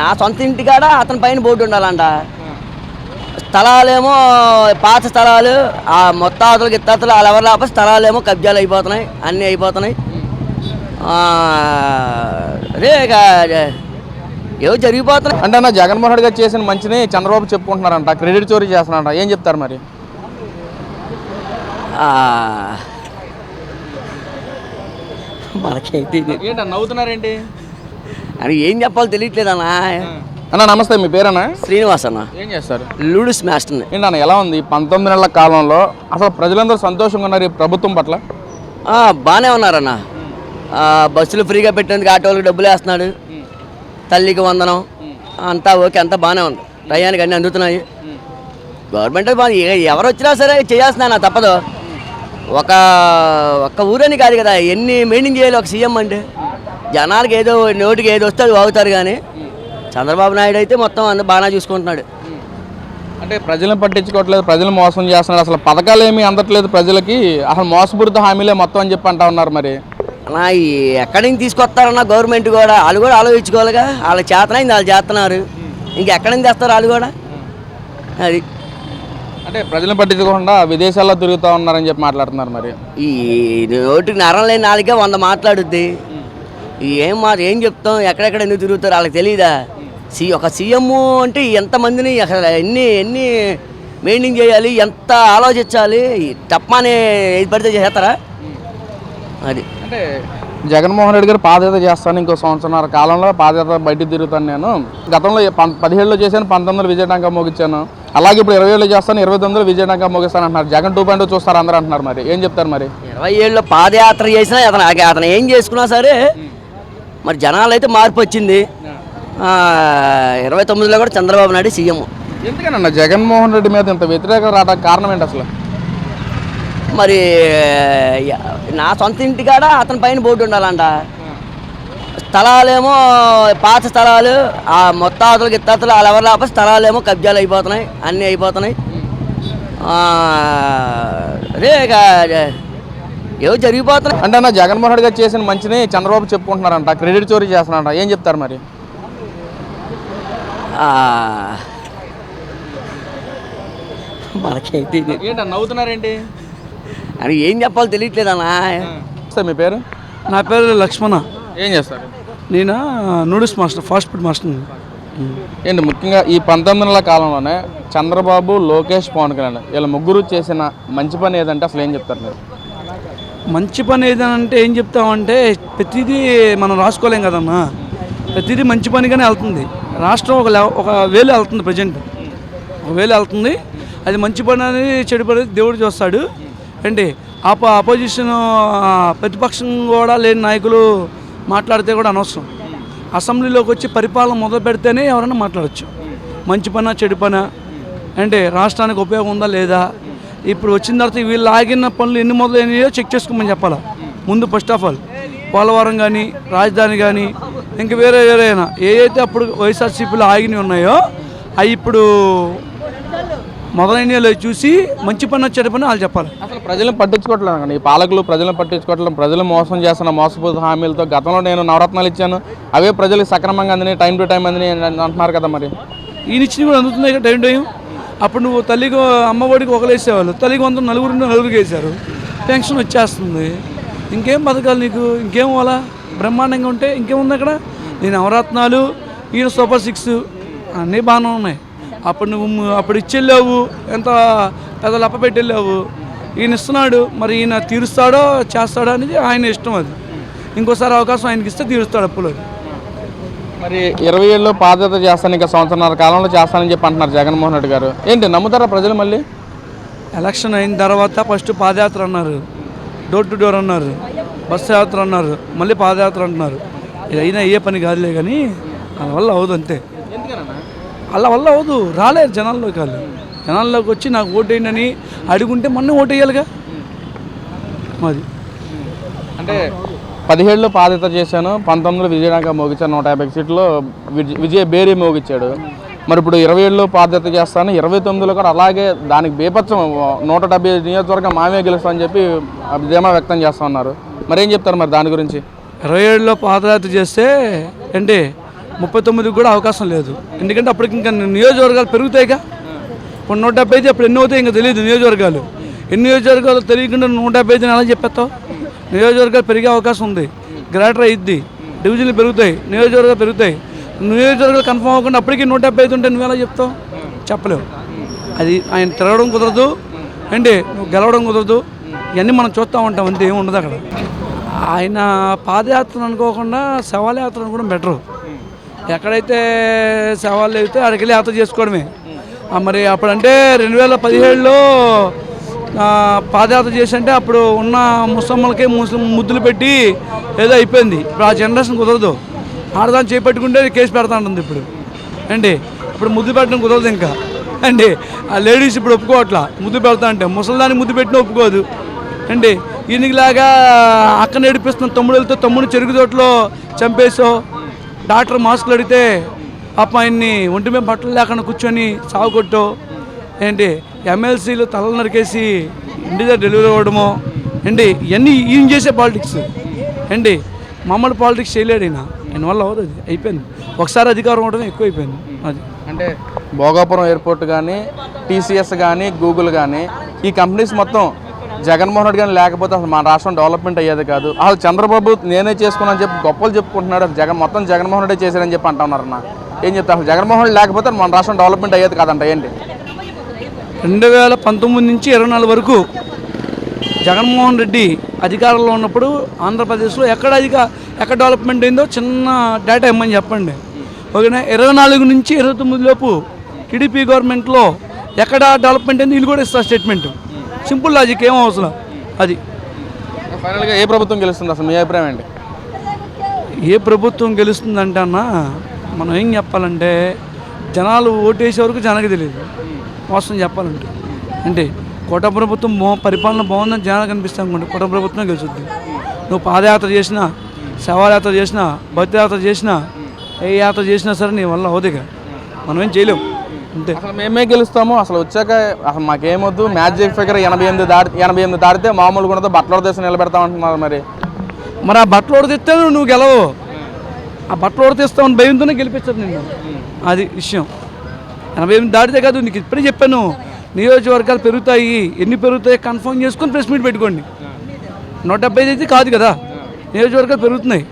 నా సొంత ఇంటికాడ అతని పైన బోర్డు ఉండాలంట. స్థలాలేమో పాత స్థలాలు ఆ మొత్తాతలు గిత్తాతలు వాళ్ళు ఎవరు లేకపోతే స్థలాలేమో కబ్జాలు అయిపోతున్నాయి అన్నీ అయిపోతున్నాయి. ఆ, అదే ఇక ఏవో జరిగిపోతున్నాయి. అంటే అన్న జగన్మోహన్ రెడ్డి గారు చేసిన మంచిని చంద్రబాబు చెప్పుకుంటున్నారంట క్రెడిట్ చోరీ చేస్తున్నారంట ఏం చెప్తారు మరి? ఇది? ఏంటన్నా నవ్వుతున్నారేంటి? అని ఏం చెప్పాలో తెలియట్లేదన్నా అన్న. నమస్తే మీ పేరన్నా? శ్రీనివాస్ అన్న. ఏం చేస్తారు? లూడిస్ మాస్టర్ని ఏంటన్న ఎలా ఉంది? పంతొమ్మిది నెలల కాలంలో అసలు ప్రజలందరూ సంతోషంగా ఉన్నారు ఈ ప్రభుత్వం పట్ల? బాగానే ఉన్నారన్న. బస్సులు ఫ్రీగా పెట్టినందుకు ఆటోలకు డబ్బులు వేస్తున్నాడు. తల్లికి వందనం. అంతా ఓకే అంతా బాగానే ఉంది. టయానికి అన్నీ అందుతున్నాయి. గవర్నమెంట్ ఎవరు వచ్చినా సరే చేయాల్సిన తప్పదు. ఒక ఒక్క ఊరని కాదు కదా ఎన్ని మెయింటైన్ చేయాలి ఒక సీఎం అంటే? జనాలకు ఏదో నోటికి ఏది వస్తే అది వాగుతారు కానీ చంద్రబాబు నాయుడు అయితే మొత్తం అంత బాగా చూసుకుంటున్నాడు. అంటే ప్రజలను పట్టించుకోవట్లేదు ప్రజలు మోసం చేస్తున్నారు. అసలు పథకాలు ఏమీ అందట్లేదు ప్రజలకి. అసలు మోసపూరిత హామీలే మొత్తం అని చెప్పి అంటా ఉన్నారు మరి. అలా ఎక్కడి నుంచి తీసుకొస్తారన్న గవర్నమెంట్ కూడా వాళ్ళు కూడా ఆలోచించుకోవాలిగా. వాళ్ళకి చేతనైంది వాళ్ళు చేస్తున్నారు. ఇంకెక్కడి నుంచి తెస్తారు వాళ్ళు కూడా? అది. అంటే ప్రజలను పట్టించుకోకుండా విదేశాల్లో తిరుగుతూ ఉన్నారని చెప్పి మాట్లాడుతున్నారు మరి. ఈ నోటికి నరం లేని నాలుగే వంద మాట్లాడుద్ది. ఏం మాట ఏం చెప్తాం ఎక్కడెక్కడ ఎందుకు తిరుగుతారు వాళ్ళకి తెలియదా సి ఒక సీఎం అంటే ఎంతమందిని అసలు ఎన్ని ఎన్ని మెయింటైన్ చేయాలి ఎంత ఆలోచించాలి తప్పని ఏది పడితే చేస్తారా? అది. అంటే జగన్మోహన్ రెడ్డి గారు పాదయాత్ర చేస్తాను ఇంకో సంవత్సరాల కాలంలో పాదయాత్ర బయటికి తిరుగుతాను నేను. గతంలో పదిహేడులో చేశాను పంతొమ్మిదిలో విజయనగరంగా మోగించాను. అలాగే ఇప్పుడు ఇరవై ఏళ్ళు చేస్తాను ఇరవై తొమ్మిదిలో విజయనగరంగా మోగిస్తాను అంటున్నారు. జగన్ టూ పాయింట్ చూస్తారు అందరూ అంటున్నారు మరి. ఏం చెప్తారు మరి? ఇరవై ఏళ్ళలో పాదయాత్ర చేసినా అతను అతను ఏం చేసుకున్నా సరే మరి జనాలు అయితే మార్పు వచ్చింది. ఇరవై తొమ్మిదిలో కూడా చంద్రబాబు నాయుడు సీఎం. ఎందుకనన్నా జగన్మోహన్ రెడ్డి మీద ఇంత వ్యతిరేకత రావడానికి కారణం ఏంటి అసలు? మరి నా సొంత ఇంటికాడ అతని పైన బోర్డు ఉండాలంట. స్థలాలేమో పాత స్థలాలు ఆ మొత్తాతలు గిత్తాతలు వాళ్ళు ఎవరు లేకపోతే స్థలాలేమో కబ్జాలు అయిపోతున్నాయి అన్నీ అయిపోతున్నాయి. ఇక ఏవో జరిగిపోతున్నాయి. అంటే అన్న జగన్మోహన్ రెడ్డి గారు చేసిన మంచిని చంద్రబాబు చెప్పుకుంటున్నారంట క్రెడిట్ చోరీ చేస్తున్నారంట. ఏం చెప్తారు మరి? ఏంటన్నా నవ్వుతున్నారేంటి? అని ఏం చెప్పాలో తెలియట్లేదన్నా సార్ మీ పేరు? నా పేరు లక్ష్మణ. ఏం చేస్తారు? నేను noodles master fast food master ఏంటి ముఖ్యంగా ఈ పంతొమ్మిది నెలల కాలంలోనే చంద్రబాబు లోకేష్ పవన్ కళ్యాణ్ వీళ్ళ ముగ్గురు చేసిన మంచి పని ఏదంటే అసలు ఏం చెప్తారు మీరు? మంచి పని ఏదంటే ఏం చెప్తామంటే ప్రతిదీ మనం రాసుకోలేం కదన్నా. ప్రతిదీ మంచి పనిగానే వెళ్తుంది. రాష్ట్రం ఒక ఒక వేలు వెళ్తుంది ప్రజెంట్. ఒక వేలు వెళ్తుంది. అది మంచి పని అనేది చెడు పని దేవుడు చూస్తాడు. ఏంటి? ఆ అపోజిషన్ ప్రతిపక్షం కూడా లేని నాయకులు మాట్లాడితే కూడా అనవసరం. అసెంబ్లీలోకి వచ్చి పరిపాలన మొదలు పెడితేనే ఎవరైనా మాట్లాడచ్చు. మంచి పన చెడు పన? అంటే రాష్ట్రానికి ఉపయోగం ఉందా లేదా? ఇప్పుడు వచ్చిన తర్వాత వీళ్ళు ఆగిన పనులు ఎన్ని మొదలైనాయో చెక్ చేసుకోమని చెప్పాలా. ముందు ఫస్ట్ ఆఫ్ ఆల్ పోలవరం కానీ రాజధాని కానీ ఇంకా వేరే వేరే అయినా ఏ అయితే అప్పుడు వైఎస్ఆర్సీపీలో ఆగినవి ఉన్నాయో అవి ఇప్పుడు మొదలైనవి చూసి మంచి పని చెడు పని వాళ్ళు చెప్పాలి. అసలు ప్రజలను పట్టించుకోవట్లేదు ఈ పాలకులు ప్రజలను పట్టించుకోవట్లేదు? ప్రజలు మోసం చేస్తున్న మోసపూరిత హామీలతో గతంలో నేను నవరత్నాలు ఇచ్చాను. అవే ప్రజలకు సక్రమంగా అందినాయి టైం టు టైం అందినాయి అంటున్నారు కదా మరి. ఈయన ఇచ్చిన కూడా అందుతున్నాయి టైం టైం అప్పుడు నువ్వు తల్లికి అమ్మఒడికి ఒకరు వేసేవాళ్ళు తల్లికి వంద నలుగురు నలుగురికి వేశారు. పెన్షన్ వచ్చేస్తుంది. ఇంకేం బతకాలి నీకు? ఇంకేం అలా బ్రహ్మాండంగా ఉంటే ఇంకేముంది అక్కడ? నేను నవరత్నాలు ఈయన సూపర్ సిక్స్ అన్నీ బాగానే ఉన్నాయి. అప్పుడు నువ్వు అప్పుడు ఇచ్చెళ్ళావు. ఎంత పెద్ద లప్ప ఈయన ఇస్తున్నాడు. మరి ఈయన తీరుస్తాడో చేస్తాడో అనేది ఆయన ఇష్టం అది. ఇంకోసారి అవకాశం ఆయనకి ఇస్తే తీరుస్తాడు అప్పులు మరి ఇరవై ఏళ్ళు పాదయాత్ర చేస్తాను ఇంకా సంవత్సరాల కాలంలో చేస్తానని చెప్పి అంటున్నారు జగన్మోహన్ రెడ్డి గారు. ఏంటి నమ్ముతారా ప్రజలు మళ్ళీ? ఎలక్షన్ అయిన తర్వాత ఫస్ట్ పాదయాత్ర అన్నారు. డోర్ టు డోర్ అన్నారు. బస్సు యాత్ర అన్నారు. మళ్ళీ పాదయాత్ర అంటున్నారు. ఇది అయినా ఏ పని కాదులే కానీ వాళ్ళ వల్ల అవదు అంతే. వాళ్ళ వల్ల అవదు రాలేరు జనాల్లోకి వాళ్ళు. జనాల్లోకి వచ్చి నాకు ఓటేయండి అడుగుంటే మొన్న ఓటేయాలిగా. మాది. అంటే పదిహేడులో పాదయాత్ర చేశాను పంతొమ్మిదిలో విజయనగరం మోగించాను నూట యాభై సీట్లో విజయ విజయ బేరీ మోగించాడు. మరి ఇప్పుడు ఇరవై ఏడులో పాదయాత్ర చేస్తాను ఇరవై తొమ్మిదిలో కూడా అలాగే దానికి బేపత్సం నూట డెబ్బై నియోజకవర్గం మామే గెలుస్తామని చెప్పి ధీమా వ్యక్తం చేస్తా ఉన్నారు. మరేం చెప్తారు మరి దాని గురించి? ఇరవై ఏడులో పాదయాత్ర చేస్తే ఏంటి ముప్పై తొమ్మిదికి కూడా అవకాశం లేదు. ఎందుకంటే అప్పటికి ఇంకా నియోజకవర్గాలు పెరుగుతాయిగా. ఇప్పుడు నూట డెబ్బై అయితే అప్పుడు ఎన్ని అవుతాయి ఇంకా తెలియదు నియోజకవర్గాలు. ఎన్ని నియోజకవర్గాలు తెలియకుండా నూట డెబ్బై ఐదు ఎలా చెప్పేస్తావు? నియోజకవర్గాలు పెరిగే అవకాశం ఉంది. గ్రేటర్ అయ్యిద్ది డివిజన్లు పెరుగుతాయి. నియోజకవర్గాలు పెరుగుతాయి. నియోజకవర్గాలు కన్ఫర్మ్ అవ్వకుండా అప్పటికి నూట డెబ్బై ఐదు ఉంటే నువ్వు ఎలా చెప్తావు? చెప్పలేవు. అది ఆయన తిరగడం కుదరదు. ఏంటి? నువ్వు గెలవడం కుదరదు. ఇవన్నీ మనం చూస్తూ ఉంటాం. అంతే ఏమి ఉండదు అక్కడ. ఆయన పాదయాత్ర అనుకోకుండా శవాలయాత్ర అనుకోవడం బెటరు. ఎక్కడైతే శవాలు అయితే అక్కడికి వెళ్ళి యాత్ర చేసుకోవడమే. మరి అప్పుడంటే రెండు వేల పదిహేడులో పాదయాత్ర చేసి అంటే అప్పుడు ఉన్న ముసమ్మలకే ముస్లిం ముద్దులు పెట్టి ఏదో అయిపోయింది. ఇప్పుడు ఆ జనరేషన్ కుదరదు. ఆడదాన్ని చేపట్టుకుంటే కేసు పెడతా ఉంటుంది ఇప్పుడు. అండి ఇప్పుడు ముద్దు పెట్టడం కుదరదు ఇంకా. అండి ఆ లేడీస్ ఇప్పుడు ఒప్పుకోవట్లా. ముద్దు పెడతా అంటే ముసలిదానికి ముద్దు పెట్టిన ఒప్పుకోదు. అండి ఈయనకిలాగా అక్క నడిపిస్తున్న తమ్ముడులతో తమ్ముడు చెరుకు తోటలో చంపేసో డాక్టర్ మాస్కులు అడిగితే పాప ఆయన్ని ఒంటి మీద బట్టలు లేకుండా కూర్చొని సాగు కొట్టో ఏంటి? ఎమ్మెల్సీలు తలలు నరికేసి ఇంటి దగ్గర డెలివరీ అవ్వడము ఏంటి ఇవన్నీ ఈయన చేసే పాలిటిక్స్ ఏంటి మమ్మల్ని పాలిటిక్స్ చేయలేడు ఈయన. ఆయన వల్ల అవ్వదు అది. అయిపోయింది. ఒకసారి అధికారం అవడం ఎక్కువ అయిపోయింది అది. అంటే భోగాపురం ఎయిర్పోర్ట్ కానీ టీసీఎస్ కానీ గూగుల్ కానీ ఈ కంపెనీస్ మొత్తం జగన్మోహన్ రెడ్డి కానీ లేకపోతే అసలు మన రాష్ట్రం డెవలప్మెంట్ అయ్యేది కాదు. అసలు చంద్రబాబు నేనే చేసుకున్నాను చెప్పి గొప్పలు చెప్పుకుంటున్నాడు. జగన్ మొత్తం జగన్మోహన్ రెడ్డి చేశారని చెప్పి అంటున్నారన్న ఏం చెప్తా అసలు జగన్మోహన్ రెడ్డి లేకపోతే మన రాష్ట్రం డెవలప్మెంట్ అయ్యేది కాదంట. ఏంటి? రెండు వేల పంతొమ్మిది నుంచి ఇరవై నాలుగు వరకు జగన్మోహన్ రెడ్డి అధికారంలో ఉన్నప్పుడు ఆంధ్రప్రదేశ్లో ఎక్కడ అధిక ఎక్కడ డెవలప్మెంట్ అయిందో చిన్న డేటా ఇమ్మని చెప్పండి. ఓకేనా? ఇరవై నాలుగు నుంచి ఇరవై తొమ్మిది లోపు టీడీపీ గవర్నమెంట్లో ఎక్కడ డెవలప్మెంట్ అయింది వీళ్ళు కూడా ఇస్తారు స్టేట్మెంట్ సింపుల్ లాజిక్ ఏం అవసరం? అది. ఫైనల్గా ఏ ప్రభుత్వం గెలుస్తుంది అసలు మీ అభిప్రాయం ఏంటి? ఏ ప్రభుత్వం గెలుస్తుందంటే అన్న మనం ఏం చెప్పాలంటే జనాలు ఓటేసే వరకు జనానికి తెలియదు వాస్తవం చెప్పాలంటే. అంటే కోట ప్రభుత్వం బా పరిపాలన బాగుందని జనాలకు కనిపిస్తాం అనుకోండి కోట ప్రభుత్వం గెలుచుద్ది నువ్వు పాదయాత్ర చేసినా శవాయాత్ర చేసినా భక్తి యాత్ర చేసినా ఏ యాత్ర చేసినా సరే నీ వల్ల అవుదిగా మనం ఏం చేయలేం. అంతే. అసలు మేమే గెలుస్తాము అసలు వచ్చాక అసలు మాకేమొద్దు మ్యాజిక్ ఫిగర్ ఎనభై ఎనిమిది దాటి ఎనభై ఎనిమిది దాటితే మామూలుగా ఉండదు బట్టల దేశం నిలబెడతామంటున్నారు మరి. మరి ఆ బట్టలు ఓడితే నువ్వు గెలవు ఆ బట్టలు ఓడితేస్తామని భయంతోనే గెలిపించదు నిన్ను. అది విషయం. ఎనభై ఎనిమిది దాటితే కాదు నీకు ఇప్పుడే చెప్పాను. నియోజకవర్గాలు పెరుగుతాయి. ఎన్ని పెరుగుతాయి కన్ఫర్మ్ చేసుకొని ప్రెస్ మీట్ పెట్టుకోండి. నూట డెబ్బై అయితే కాదు కదా? నియోజకవర్గాలు పెరుగుతున్నాయి.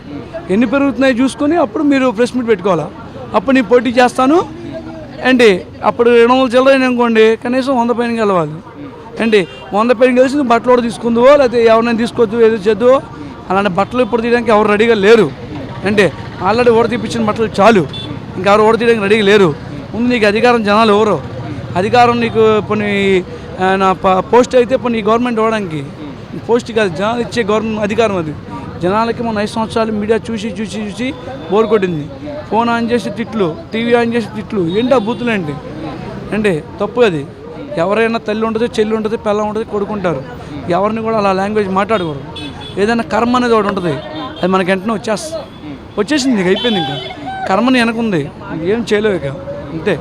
ఎన్ని పెరుగుతున్నాయి చూసుకొని అప్పుడు మీరు ప్రెస్ మీట్ పెట్టుకోవాలా? అప్పుడు నేను పోటీ చేస్తాను. అండి అప్పుడు రెండు వందల చిల్లర అనుకోండి కనీసం వంద పైన గెలవాలి. అండి వంద పైన గెలిచి నువ్వు బట్టలు కూడా తీసుకుందువో లేకపోతే ఎవరైనా తీసుకోవద్దు ఏదో చేద్దువో అలాంటి బట్టలు ఇప్పుడు తీయడానికి ఎవరు రెడీగా లేరు. అంటే ఆల్రెడీ ఓడ తీపించిన బట్టలు చాలు. ఇంకా ఎవరు ఓడ తీయడానికి రెడీగా లేరు. ముందు నీకు అధికారం జనాలు ఎవరు? అధికారం నీకు కొన్ని నా పోస్ట్ అయితే ఇప్పుడు నీ గవర్నమెంట్ ఇవ్వడానికి. పోస్ట్ కాదు జనాలు ఇచ్చే గవర్నమెంట్ అధికారం అది. జనాలకి మన ఐదు సంవత్సరాలు మీడియా చూసి చూసి చూసి బోర్ కొట్టింది. ఫోన్ ఆన్ చేసి తిట్లు టీవీ ఆన్ చేసి తిట్లు ఏంటి ఆ బూతులు ఏంటి? అంటే తప్పు అది. ఎవరైనా తల్లి ఉంటుంది చెల్లి ఉంటుంది పిల్ల ఉంటుంది కొడుకుంటారు ఎవరిని కూడా అలా లాంగ్వేజ్ మాట్లాడకూడదు. ఏదైనా కర్మ అనేది ఒకటి ఉంటుంది. అది మనకి వెంటనే వచ్చేస్తుంది వచ్చేసింది ఇక అయిపోయింది ఇంకా. కర్మని వెనకుంది. ఏం చేయలేవు ఇక. అంతే